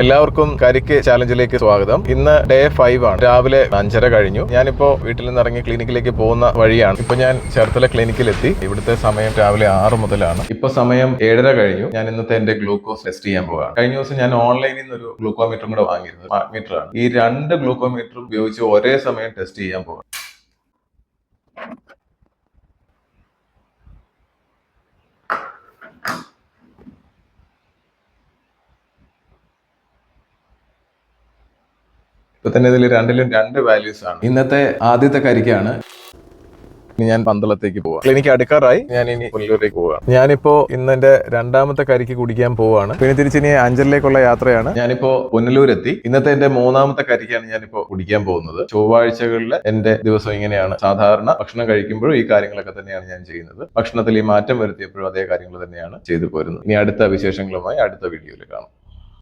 എല്ലാവർക്കും കരിക്ക് ചാലഞ്ചിലേക്ക് സ്വാഗതം. ഇന്ന് ഡേ ഫൈവ് ആണ്. രാവിലെ അഞ്ചര കഴിഞ്ഞു. ഞാനിപ്പോ വീട്ടിൽ നിന്ന് ഇറങ്ങി ക്ലിനിക്കിലേക്ക് പോകുന്ന വഴിയാണ്. ഇപ്പൊ ഞാൻ ചേർത്തല ക്ലിനിക്കിലെത്തി ഇവിടുത്തെ സമയം രാവിലെ ആറ് മുതലാണ്. ഇപ്പൊ സമയം ഏഴര കഴിഞ്ഞു. ഞാൻ ഇന്നത്തെ എന്റെ ഗ്ലൂക്കോസ് ടെസ്റ്റ് ചെയ്യാൻ പോവാണ്. കഴിഞ്ഞ ദിവസം ഞാൻ ഓൺലൈനിൽ നിന്ന് ഒരു ഗ്ലൂക്കോമീറ്ററും കൂടെ വാങ്ങിയിരുന്നു. സ്മാർട്ട് ഈ രണ്ട് ഗ്ലൂക്കോമീറ്ററും ഉപയോഗിച്ച് ഒരേ സമയം ടെസ്റ്റ് ചെയ്യാൻ പോവാണ്. ഇപ്പൊ തന്നെ ഇതിൽ രണ്ടിലും രണ്ട് വാല്യൂസ് ആണ്. ഇന്നത്തെ ആദ്യത്തെ കരിക്കാണ്. ഞാൻ പന്തളത്തേക്ക് പോവാം. ക്ലിനിക്ക് അടുക്കാറായി. ഞാൻ ഇനി പുല്ലൂരേക്ക് പോവാം. ഞാനിപ്പോ ഇന്ന് എന്റെ രണ്ടാമത്തെ കരിക്ക് കുടിക്കാൻ പോവാണ്. പിന്നെ തിരിച്ചിനി അഞ്ചലിലേക്കുള്ള യാത്രയാണ്. ഞാനിപ്പോ പുനലൂരെത്തി. ഇന്നത്തെ എന്റെ മൂന്നാമത്തെ കരിക്കാണ് ഞാനിപ്പോ കുടിക്കാൻ പോകുന്നത്. ചൊവ്വാഴ്ചകളിൽ എന്റെ ദിവസം ഇങ്ങനെയാണ്. സാധാരണ ഭക്ഷണം കഴിക്കുമ്പോഴും ഈ കാര്യങ്ങളൊക്കെ തന്നെയാണ് ഞാൻ ചെയ്യുന്നത്. ഭക്ഷണത്തിൽ ഈ മാറ്റം വരുത്തിയപ്പോഴും അതേ കാര്യങ്ങൾ തന്നെയാണ് ചെയ്തു പോരുന്നത്. ഇനി അടുത്ത വിശേഷങ്ങളുമായി അടുത്ത വീഡിയോയിൽ കാണാം.